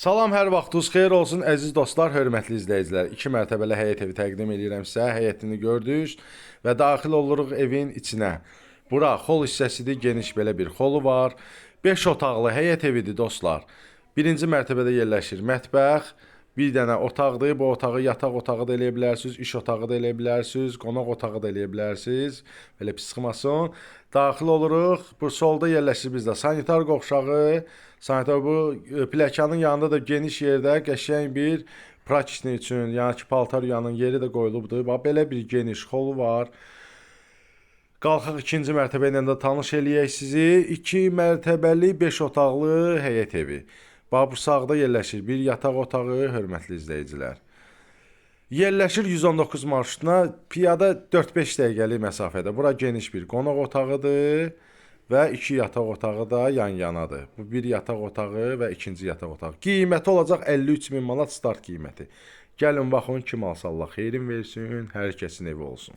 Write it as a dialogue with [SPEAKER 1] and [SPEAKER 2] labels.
[SPEAKER 1] Salam, hər vaxtınız xeyir olsun əziz dostlar, hörmətli izləyicilər. 2 mərtəbəli həyət evi təqdim edirəm sizə. Həyətini gördünüz və daxil oluruq evin içinə. Bura xol hissəsidir, geniş belə bir xolu var. 5 otaqlı həyət evidir dostlar. Birinci mərtəbədə yerləşir mətbəx, bir dənə otaqdır. Bu otağı yataq otağı da eləyə bilərsiniz, iş otağı da eləyə bilərsiniz, qonaq otağı da eləyə bilərsiniz. Belə pis çıxmasın. Daxil oluruq. Bu solda yerləşir bizdə sanitar qovşağı. Sanitar bu e, pləkanın yanında da geniş yerdə qəşəng bir praktikni üçün, yəni ki, paltar yuyanın yeri də qoyulubdur. Bax belə bir geniş xolu var. Qalxaq ikinci mərtəbə ilə də tanış eləyək sizi. 2 mərtəbəli 5 otaqlı həyət evi. Bax bu sağda yerləşir bir yataq otağı, hörmətli izləyicilər. Yerləşir 119 marşrutuna piyada 4-5 dəqiqəlik məsafədə. Bura geniş bir qonaq otağıdır və 2 yataq otağı da yan-yanadır. Bu bir yataq otağı və ikinci yataq otağı. Qiyməti olacaq 53 min manat start qiyməti. Gəlin baxın kim alsa Allah xeyrin versin, hər kəsin evi olsun.